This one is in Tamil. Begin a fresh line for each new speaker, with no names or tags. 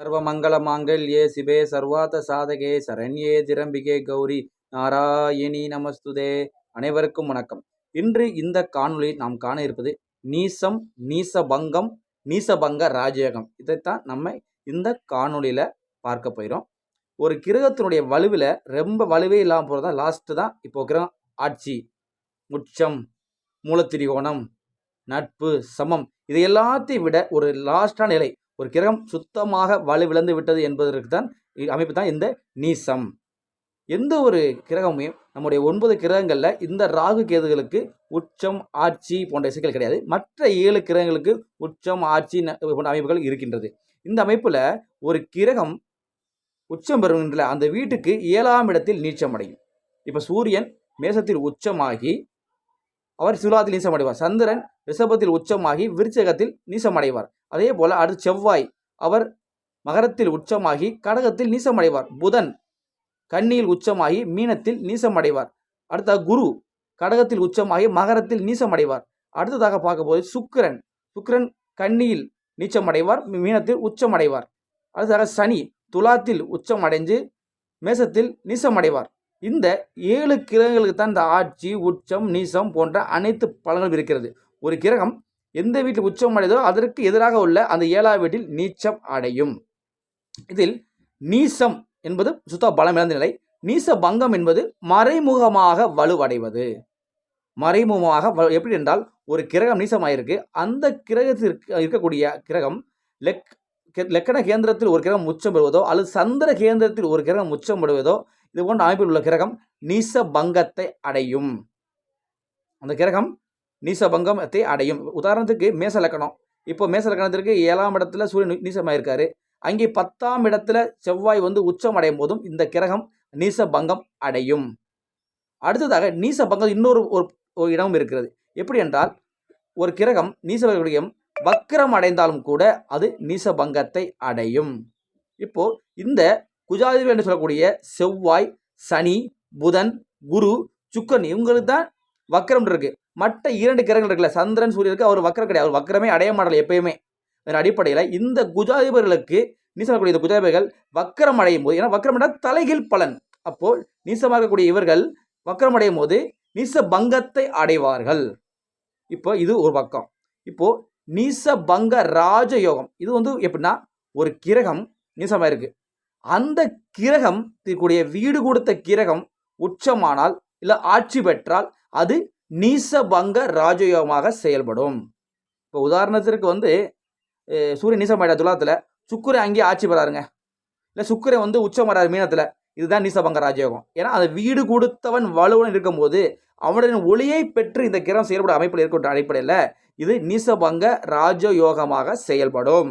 சர்வமங்கள மாங்கல்யே சிவே சர்வாத சாதகே சரண்யே திரம்பிகே கௌரி நாராயணி நமஸ்துதே. அனைவருக்கும் வணக்கம். இன்று இந்த காணொலியில் நாம் காண இருப்பது நீசம் நீசபங்கம் நீசபங்க ராஜயோகம். இதைத்தான் நம்ம இந்த காணொளியில் பார்க்க போயிடும் ஒரு கிரகத்தினுடைய வலுவில் ரொம்ப வலுவே இல்லாமல் போகிறது தான் லாஸ்ட்டு தான் இப்போ கிரகம் ஆட்சி. உச்சம் மூலத்திரிகோணம் நட்பு சமம். இது எல்லாத்தையும் விட ஒரு லாஸ்டான நிலை ஒரு கிரகம் சுத்தமாக வலுவிழந்து விட்டது என்பதற்கு தான் அமைப்பு தான் இந்த நீசம். எந்த ஒரு கிரகமும் நம்முடைய ஒன்பது கிரகங்களில் இந்த ராகு கேதுகளுக்கு உச்சம் ஆட்சி போன்ற இசைகள் கிடையாது. மற்ற ஏழு கிரகங்களுக்கு உச்சம் ஆட்சி போன்ற அமைப்புகள் இருக்கின்றது. இந்த அமைப்பில் ஒரு கிரகம் உச்சம் பெறுகின்ற அந்த வீட்டுக்கு ஏழாம் இடத்தில் நீச்சம் அடையும். இப்போ சூரியன் மேசத்தில் உச்சமாகி அவர் சுலாத்தில் நீசமடைவார். சந்திரன் ரிஷபத்தில் உச்சமாகி விருச்சகத்தில் நீசமடைவார். அதே போல அடுத்து செவ்வாய் அவர் மகரத்தில் உச்சமாகி கடகத்தில் நீசம் அடைவார் புதன் கன்னியில் உச்சமாகி மீனத்தில் நீசம் அடைவார் அடுத்த குரு கடகத்தில் உச்சமாகி மகரத்தில் நீசம் அடைவார் அடுத்ததாக பார்க்கும்போது சுக்கிரன். சுக்கிரன் கன்னியில் நீச்சம் அடைவார் மீனத்தில் உச்சம் அடைவார் அடுத்ததாக சனி துலாத்தில் உச்சமடைஞ்சு மேசத்தில் நீசம் அடைவார் இந்த ஏழு கிரகங்களுக்கு தான் இந்த ஆட்சி உச்சம் நீசம் போன்ற அனைத்து பலன்களும் இருக்கிறது. ஒரு கிரகம் எந்த வீட்டில் உச்சம் அடைதோ அதற்கு எதிராக உள்ள அந்த ஏழாவது வீட்டில் நீச்சம் அடையும். இதில் நீசம் என்பது சுத்த பலம் இழந்த நிலை. நீச பங்கம் என்பது மறைமுகமாக வலுவடைவது. மறைமுகமாக வலு- எப்படி என்றால் ஒரு கிரகம் நீசமாயிருக்கு. அந்த கிரகத்திற்கு இருக்கக்கூடிய கிரகம் லெக் லெக்கண லக்கண கேந்திரத்தில் ஒரு கிரகம் உச்சம் பெறுவதோ அல்லது சந்திர கேந்திரத்தில் ஒரு கிரகம் உச்சம் பெறுவதோ இது போன்ற அமைப்பில் உள்ள கிரகம் நீச பங்கத்தை அடையும். அந்த கிரகம் நீசபங்கத்தை அடையும். உதாரணத்துக்கு மேச லக்கணம். இப்போ மேச லக்கணத்திற்கு ஏழாம் இடத்துல சூரியன் நீசமாயிருக்காரு. அங்கே பத்தாம் இடத்துல செவ்வாய் வந்து உச்சம் அடையும் போதும் இந்த கிரகம் நீசபங்கம் அடையும். அடுத்ததாக நீசபங்கம் இன்னொரு ஒரு இடமும் இருக்கிறது. எப்படி என்றால் ஒரு கிரகம் நீசவர்களுடைய வக்கரம் அடைந்தாலும் கூட அது நீசபங்கத்தை அடையும். இப்போ இந்த குஜாதிபதி என்று சொல்லக்கூடிய செவ்வாய் சனி புதன் குரு சுக்கன் இவங்களுக்கு தான் வக்கரம் இருக்கு. மற்ற இரண்டு கிரகங்கள் இருக்குல்ல சந்திரன் சூரியனுக்கு அவர் வக்கரம் கிடையாது. அவர் வக்கரமே அடைய மாடல் எப்பயுமே. அதன் அடிப்படையில் இந்த குஜாதிபர்களுக்கு நீசமாகக்கூடிய இந்த குஜாதிபர்கள் வக்கரம் அடையும் போது ஏன்னா வக்கரம் என்றால் தலைகீழ் பலன். அப்போ நீசமாக இருக்கக்கூடிய இவர்கள் வக்கரம் அடையும் போது நீச பங்கத்தை அடைவார்கள். இப்போ இது ஒரு பக்கம். இப்போ நீச பங்க ராஜயோகம். இது வந்து எப்படின்னா ஒரு கிரகம் நீசமாக இருக்குது அந்த கிரகம் இருக்கக்கூடிய வீடு கொடுத்த கிரகம் உச்சமானால் இல்லை ஆட்சி பெற்றால் அது நீசபங்க ராஜயோகமாக செயல்படும். இப்போ உதாரணத்திற்கு வந்து சூரிய சூரியன் நீசமாயிட்டா துலாத்தில் சுக்கரை அங்கேயே ஆட்சி பெறாருங்க. இல்லை சுக்கரை வந்து உச்சம் மீனத்தில் இதுதான் நீசபங்க ராஜயோகம். ஏன்னா அந்த வீடு கொடுத்தவன் வலுவன் இருக்கும்போது அவனுடைய ஒளியை பெற்று இந்த கிரகம் செயல்பட அமைப்பில் இருக்கின்ற அடிப்படையில் இது நீசபங்க ராஜயோகமாக செயல்படும்.